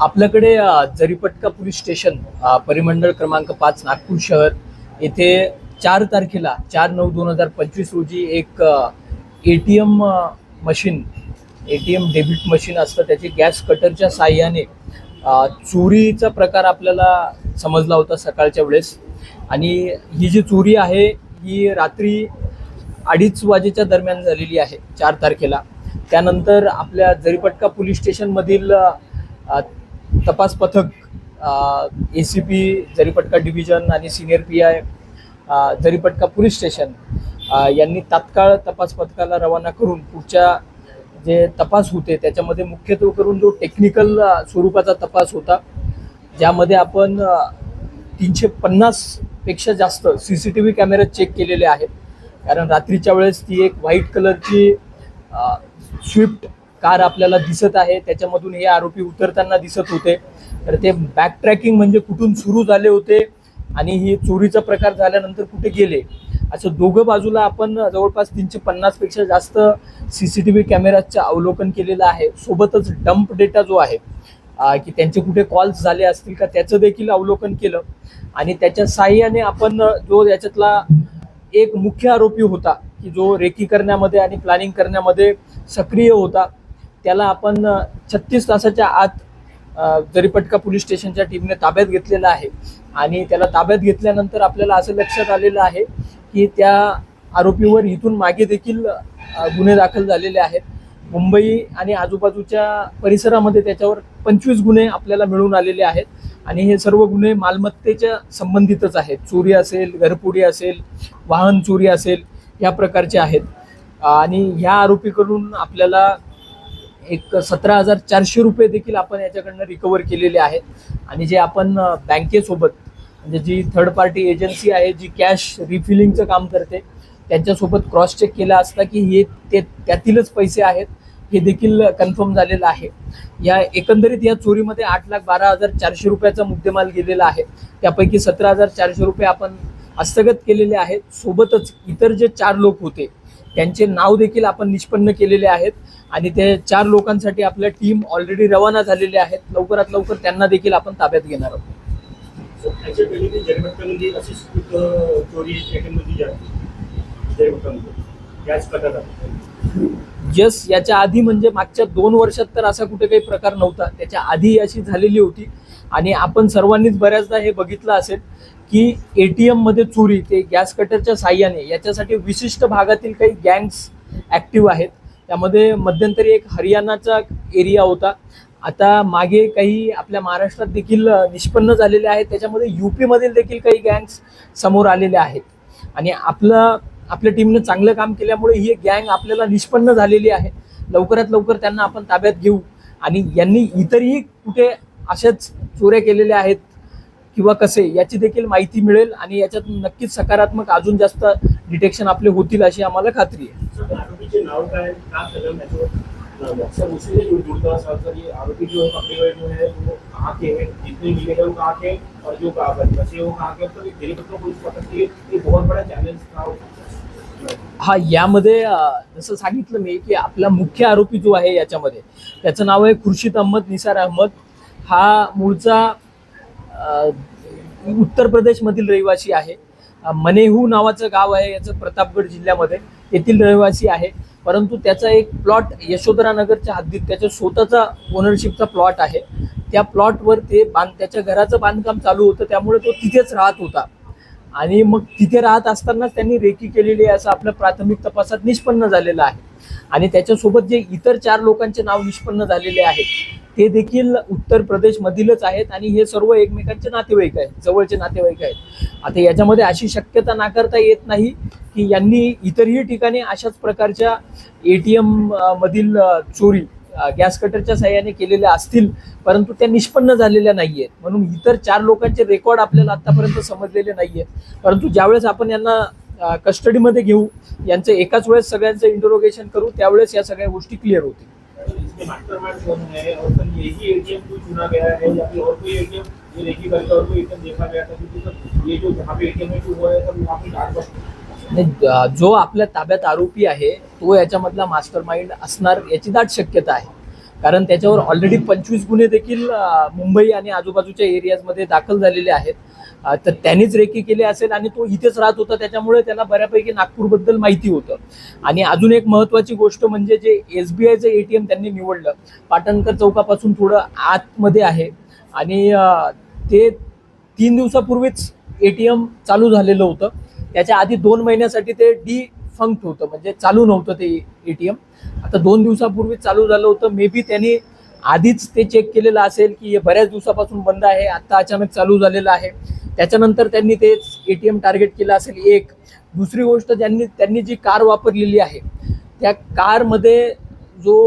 आपल्याकडे Jaripatka police station परिमंडळ क्रमांक पाच नागपूर शहर येथे चार तारखेला चार नऊ दोन हजार पंचवीस रोजी एक A T M machine A T M debit machine असतं त्याची गॅस कटरच्या साह्याने चोरीचा प्रकार आपल्याला समजला होता सकाळच्या वेळेस. आणि ही जी चोरी आहे ही रात्री अडीच वाजेच्या दरम्यान झालेली आहे चार तारखेला. त्यानंतर आपल्या जरीपटका पोलीस स्टेशनमधील तपास पथक A C P Jaripatka division आणि senior P I Jaripatka police station यांनी तात्काळ तपास पथकाला रवाना करून पुढच्या जे तपास होते त्याच्यामध्ये मुख्यत्वे करून जो टेक्निकल स्वरूपाचा तपास होता ज्यामध्ये आपण तीनशे पन्नासपेक्षा जास्त सी सी टी व्ही कॅमेरे चेक केलेले आहेत. कारण रात्रीच्या वेळेस ती एक व्हाईट कलरची स्विफ्ट कार आपल्याला दिसत आहे. त्याच्यामधून हे आरोपी उतरताना दिसत होते. तर ते बॅक ट्रॅकिंग म्हणजे कुठून सुरू झाले होते आणि ही चोरीचा प्रकार झाल्यानंतर कुठे गेले? असं दोघं बाजूला आपण जवळपास तीनशे पन्नासपेक्षा जास्त सी सी टी व्ही कॅमेराचं अवलोकन केलेलं आहे. सोबतच डंप डेटा जो आहे की त्यांचे कुठे कॉल्स झाले असतील का त्याचं देखील अवलोकन केलं. आणि त्याच्या साह्याने आपण जो याच्यातला एक मुख्य आरोपी होता की जो रेकी करण्यामध्ये आणि प्लॅनिंग करण्यामध्ये सक्रिय होता. त्याला आपण छत्तीस तासाच्या आत जरीपटका पोलीस स्टेशनच्या टीमने ताब्यात घेतलेला आहे. आणि त्याला ताब्यात घेतल्यानंतर आपल्याला असं लक्षात आलेलं आहे की त्या आरोपीवर इथून मागे देखील गुन्हे दाखल झालेले आहेत. मुंबई आणि आजूबाजूच्या परिसरामध्ये त्याच्यावर पंचवीस गुन्हे आपल्याला मिळून आलेले आहेत. आणि हे सर्व गुन्हे मालमत्तेच्या संबंधितच आहेत. चोरी असेल घरपुडी असेल वाहन चोरी असेल या प्रकारचे आहेत. आणि ह्या आरोपीकडून आपल्याला एक सतरा हजार चारशे रुपये देखील आपण याच्याकडनं रिकवर केलेले आहेत. आणि जे आपण बँकेसोबत म्हणजे जी थर्ड पार्टी एजन्सी आहे जी कॅश रिफिलिंगचं काम करते त्यांच्यासोबत क्रॉस चेक केला असता की हे ते त्यातीलच पैसे आहेत. हे देखील कन्फर्म झालेलं आहे. या एकंदरीत या चोरीमध्ये आठ लाख बारा हजार चारशे रुपयाचा मुद्देमाल गेलेला आहे. त्यापैकी सतरा हजार चारशे रुपये आपण हस्तगत केलेले आहेत. सोबतच इतर जे चार लोक होते त्यांचे नाव देखील आपण निष्पन्न केलेले आहेत. आणि ते चार लोकांसाठी आपल्या टीम ऑलरेडी रवाना झालेले आहेत. लवकरात लवकर त्यांना देखील आपण ताब्यात घेणार आहोत. चोरी यस याच्या आधी म्हणजे मागच्या दोन वर्षात तर असा कुठे काही प्रकार नव्हता. त्याच्या आधी अशी झालेली होती. आणि आपण सर्वांनीच बऱ्याचदा हे बघितलं असेल की ए टी एममध्ये चोरी ते गॅस कटरच्या साह्याने याच्यासाठी विशिष्ट भागातील काही गँग्स ॲक्टिव्ह आहेत. त्यामध्ये मध्यंतरी एक हरियाणाचा एरिया होता. आता मागे काही आपल्या महाराष्ट्रात देखील निष्पन्न झालेले आहेत. त्याच्यामध्ये यू पीमधील देखील काही गँग्स समोर आलेले आहेत. आणि आपलं आपल्या टीमनं चांगलं काम केल्यामुळे ही गँग आपल्याला निष्पन्न झालेली आहे. लवकरात लवकर त्यांना आपण ताब्यात घेऊ. आणि यांनी इतरही कुठे अशाच चोऱ्या केलेल्या आहेत किंवा कसे याची देखील माहिती मिळेल आणि याच्यात नक्कीच सकारात्मक अजून जास्त डिटेक्शन आपले होतील अशी आम्हाला खात्री आहे. हा यामध्ये जसं सांगितलं मी की आपला मुख्य आरोपी जो आहे याच्यामध्ये त्याचं नाव आहे खुर्शीद अहमद निसार अहमद. हा मूळचा उत्तर प्रदेशमधील रहिवासी आहे. मनेहू नावाचं गाव आहे याचं प्रतापगड जिल्ह्यामध्ये येथील रहिवासी आहे. परंतु त्याचा एक प्लॉट यशोधरा नगरच्या हद्दीत त्याच्या स्वतःचा ओनरशिपचा प्लॉट आहे. त्या प्लॉटवर ते बांध त्याच्या घराचं बांधकाम चालू होतं त्यामुळे तो तिथेच राहत होता. आणि मग तिथे राहत असतानाच त्यांनी रेकी केलेली आहे असं आपलं प्राथमिक तपासात निष्पन्न झालेलं आहे. आणि त्याच्यासोबत जे इतर चार लोकांचे नाव निष्पन्न झालेले आहेत ते देखील उत्तर प्रदेशमधीलच आहेत आणि हे सर्व एकमेकांचे नातेवाईक आहेत जवळचे नातेवाईक आहेत. आता याच्यामध्ये अशी शक्यता नाकारता येत नाही की यांनी इतरही ठिकाणी अशाच प्रकारच्या ए टी एम मधील चोरी गॅस कटरच्या सहाय्याने केलेल्या असतील परंतु त्या निष्पन्न झालेल्या नाही आहेत म्हणून इतर चार लोकांचे रेकॉर्ड आपल्याला आतापर्यंत समजलेले नाही आहेत परंतु ज्यावेळेस आपण यांना कस्टडीमध्ये घेऊ यांचं एकाच वेळेस सगळ्यांचं इंटरोगेशन करू त्यावेळेस या सगळ्या गोष्टी क्लिअर होतील. एटीएम है देखा गया था जो आपल्या ताब्यात आरोपी आहे तो याच्यामधला मास्टर माइंड असणार याची दाट शक्यता आहे. कारण त्याच्यावर ऑलरेडी पंचवीस गुन्हे देखील मुंबई आणि आजूबाजूच्या एरियाजमध्ये दाखल झालेले आहेत. तर त्यांनीच रेकी केले असेल आणि तो इथेच राहत होता त्याच्यामुळे त्याला बऱ्यापैकी नागपूरबद्दल माहिती होतं. आणि अजून एक महत्त्वाची गोष्ट म्हणजे जे एस बी आयचं ए टी एम त्यांनी निवडलं पाटणकर चौकापासून थोडं आतमध्ये आहे. आणि ते तीन दिवसापूर्वीच ए टी एम चालू झालेलं होतं. त्याच्या आधी दोन महिन्यासाठी ते डी फंक्ट होतं म्हणजे चालू नव्हतं ते ए टी एम. आता दोन दिवसापूर्वी चालू झालं होतं मे बी त्यांनी आधीच ते चेक केलेलं असेल की हे बऱ्याच दिवसापासून बंद आहे आत्ता अचानक चालू झालेलं आहे. त्याच्यानंतर त्यांनी ते ए टी एम टार्गेट केलं असेल एक. दुसरी गोष्ट ज्यांनी त्यांनी जी कार वापरलेली आहे त्या कारमध्ये जो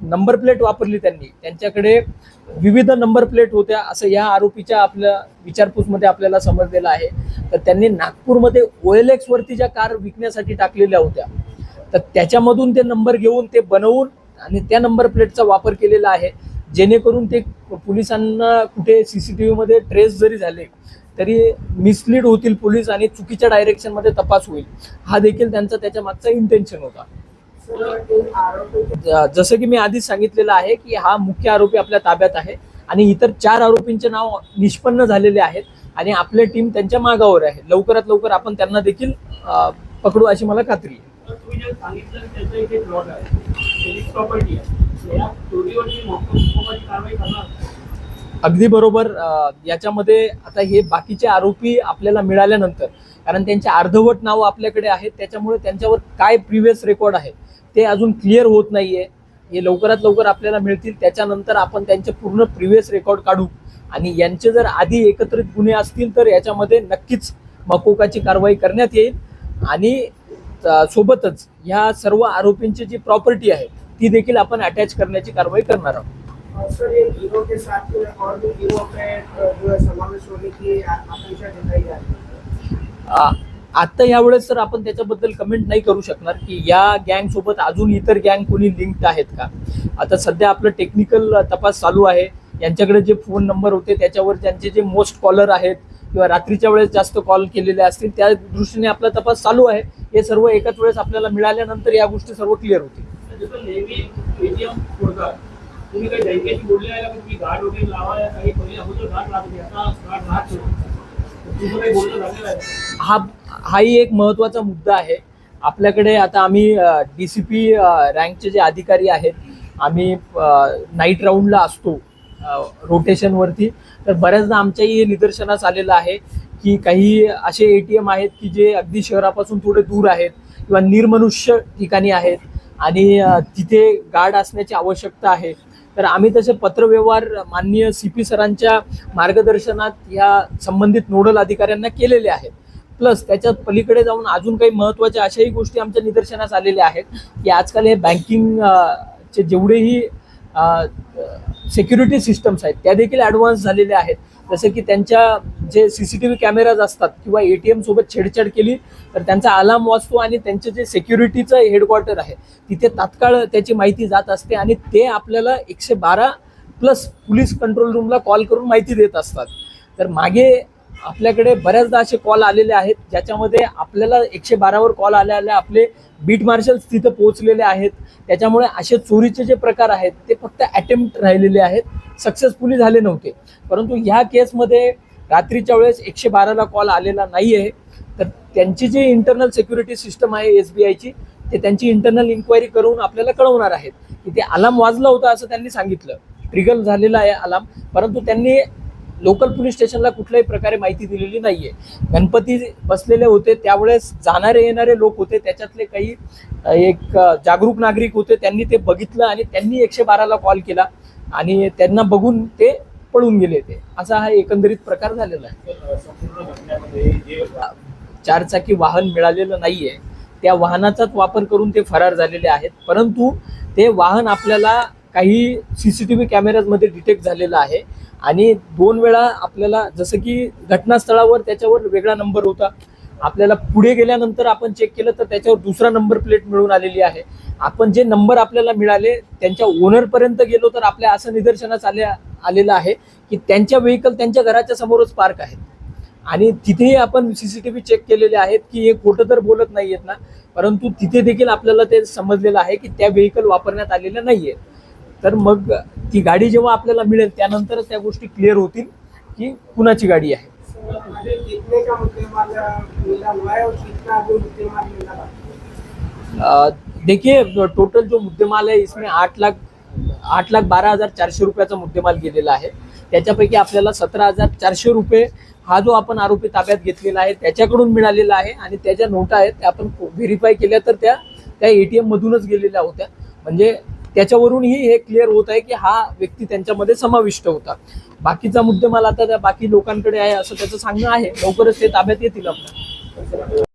नंबर प्लेट वापरली त्यांनी. त्यांच्याकडे विविध नंबर प्लेट होत्या असं या आरोपीच्या आपल्या विचारपूसमध्ये आपल्याला समजलेलं आहे. तर त्यांनी नागपूरमध्ये ओ एल एक्सवरती ज्या कार विकण्यासाठी टाकलेल्या होत्या तर त्याच्यामधून ते नंबर घेऊन ते बनवून आणि त्या नंबर प्लेटचा वापर केलेला आहे. जेणेकरून ते पोलिसांना कुठे सी सी टी व्हीमध्ये ट्रेस जरी झाले तरी मिसलीड होतील पोलीस आणि चुकीच्या डायरेक्शनमध्ये तपास होईल. हा देखील त्यांचा त्याच्या मागचा इंटेन्शन होता. जसं की मी आधीच सांगितलेलं आहे की हा मुख्य आरोपी आपल्या ताब्यात आहे आणि इतर चार आरोपींचे नाव निष्पन्न झालेले आहेत आणि आपली टीम त्यांच्या मागावर आहे. लवकरात लवकर आपण त्यांना देखील पकडू अशी मला खात्री आहे. अगदी बरोबर. याच्यामध्ये आता हे बाकीचे आरोपी आपल्याला मिळाल्यानंतर कारण त्यांचे अर्धवट नावं आपल्याकडे आहेत त्याच्यामुळे त्यांच्यावर काय प्रिव्हियस रेकॉर्ड आहे ते अजून क्लिअर होत नाहीये. हे लवकरात लवकर आपल्याला मिळतील त्याच्यानंतर आपण त्यांचे पूर्ण प्रिव्हियस रेकॉर्ड काढू. आणि यांचे जर आधी एकत्रित गुन्हे असतील तर याच्यामध्ये नक्कीच मकोकाची कारवाई करण्यात येईल. आणि सोबतच ह्या सर्व आरोपींची जी प्रॉपर्टी आहे ती देखील आपण अटॅच करण्याची कारवाई करणार आहोत. के साथ और भी गिरोह पे जो है समावेश होने की आकांक्षा जताई जा रही है आता यावेळेस तर आपण त्याच्याबद्दल कमेंट नाही करू शकणार की या गँग सोबत अजून इतर गँग कोणी लिंक्ड आहेत का? आता सध्या आपलं टेक्निकल तपास चालू आहे. यांच्याकडे जे फोन नंबर होते त्याच्यावर त्यांचे जे मोस्ट कॉलर आहेत किंवा रात्रीच्या वेळेस जास्त कॉल केलेले असतील त्या दृष्टीने आपला तपास चालू आहे. हे सर्व एकाच वेळेस आपल्याला मिळाल्यानंतर या गोष्टी सर्व क्लिअर होतील. तुम्ही काही बँकेची बोलले आहे का तुम्ही वगैरे लावा काही पहिले अगोदर लागते आता राहत हा हाही एक महत्त्वाचा मुद्दा आहे. आपल्याकडे आता आम्ही डी सी पी रँकचे जे अधिकारी आहेत आम्ही नाईट राऊंडला असतो रोटेशनवरती तर बऱ्याचदा आमच्याही निदर्शनास आलेलं आहे की काही असे ए टी एम आहेत की जे अगदी शहरापासून थोडे दूर आहेत किंवा निर्मनुष्य ठिकाणी आहेत आणि तिथे गार्ड असण्याची आवश्यकता आहे. तर आम्ही तसे पत्रव्यवहार माननीय सी पी सरांच्या मार्गदर्शनात या संबंधित नोडल अधिकाऱ्यांना केलेले आहेत. प्लस त्याच्यात पलीकडे जाऊन अजून काही महत्त्वाच्या अशाही गोष्टी आमच्या निदर्शनास आलेल्या आहेत की आजकाल हे बँकिंग चे जेवढेही सिक्युरिटी सिस्टम्स आहेत त्या देखील ॲडव्हान्स झालेल्या आहेत. जसं की त्यांच्या जे C C T V cameras असतात किंवा ए टी एमसोबत छेडछाड केली तर त्यांचा अलार्म वाचतो आणि त्यांचे जे सिक्युरिटीचं हेडक्वार्टर आहे तिथे तात्काळ त्याची माहिती जात असते आणि ते आपल्याला एकशे बारा प्लस पोलीस कंट्रोल रूमला कॉल करून माहिती देत असतात. तर मागे आपल्याकडे बऱ्याचदा असे कॉल आलेले आहेत ज्याच्यामध्ये आपल्याला एकशे बारावर कॉल आले आले आपले बीट मार्शल्स तिथं पोहोचलेले आहेत. त्याच्यामुळे असे चोरीचे जे प्रकार आहेत ते फक्त अटेम्प्ट राहिलेले आहेत. सक्सेसफुली झाले नव्हते. परंतु ह्या केसमध्ये रात्रीच्या वेळेस एकशे बाराला कॉल आलेला नाही आहे तर त्यांची जी इंटरनल सिक्युरिटी सिस्टम आहे एस बी आयची ते त्यांची इंटरनल इन्क्वायरी करून आपल्याला कळवणार आहेत. की ते अलार्म वाजला होता असं त्यांनी सांगितलं. ट्रिगल झालेला आहे अलार्म परंतु त्यांनी लोकल पोलीस स्टेशनला कुठल्याही प्रकारे माहिती दिलेली नाहीये. गणपती बसलेले होते त्यावेळेस जाणारे येणारे लोक होते त्याच्यातले काही एक जागरूक नागरिक होते त्यांनी ते बघितलं आणि त्यांनी एकशे बाराला कॉल केला आणि त्यांना बघून ते पळून गेले ते. असा हा एकंदरीत प्रकार झालेला आहे. चारचाकी वाहन मिळालेलं नाहीये. त्या वाहनाचाच वापर करून ते फरार झालेले आहेत. परंतु ते वाहन आपल्याला काही सी सी टी व्ही कॅमेऱ्यामध्ये डिटेक्ट झालेलं आहे. आणि दोन वेळा आपल्याला जसं की घटनास्थळावर त्याच्यावर वेगळा नंबर होता. आपल्याला पुढे गेल्यानंतर आपण चेक केलं तर त्याच्यावर दुसरा नंबर प्लेट मिळून आलेली आहे. आपण जे नंबर आपल्याला मिळाले त्यांच्या ओनरपर्यंत गेलो तर आपल्या असं निदर्शनास आले आलेलं आहे की त्यांच्या व्हेकल त्यांच्या घराच्या समोरच पार्क आहेत आणि तिथेही आपण C C T V check केलेले आहेत की हे खोटं तर बोलत नाही आहेत ना परंतु तिथे देखील आपल्याला ते समजलेलं आहे की त्या व्हेकल वापरण्यात आलेल्या नाही आहेत तर मग ती गाडी जेव्हा आपल्याला मिळेल त्यानंतरच त्या गोष्टी क्लिअर होतील की कुणाची गाडी आहे. देखिए टोटल जो मुद्देमाल आहे इसमें आठ लाख आठ लाख बारा हजार चारशे रुपयाचा मुद्देमाल गेलेला आहे. त्याच्यापैकी आपल्याला सतरा हजार चारशे रुपये हा जो आपण आरोपी ताब्यात घेतलेला आहे त्याच्याकडून मिळालेला आहे आणि त्या ज्या नोटा आहेत त्या आपण व्हेरीफाय केल्या तर त्या त्या एटीएम मधूनच गेलेल्या होत्या. म्हणजे त्याच्यावरूनही हे क्लिअर होत आहे की हा व्यक्ती त्यांच्यामध्ये समाविष्ट होता. बाकीचा मुद्देमाल आता त्या बाकी लोकांकडे आहे असं त्याचं सांगणं आहे. लवकरच ते ताब्यात येतील आपल्या.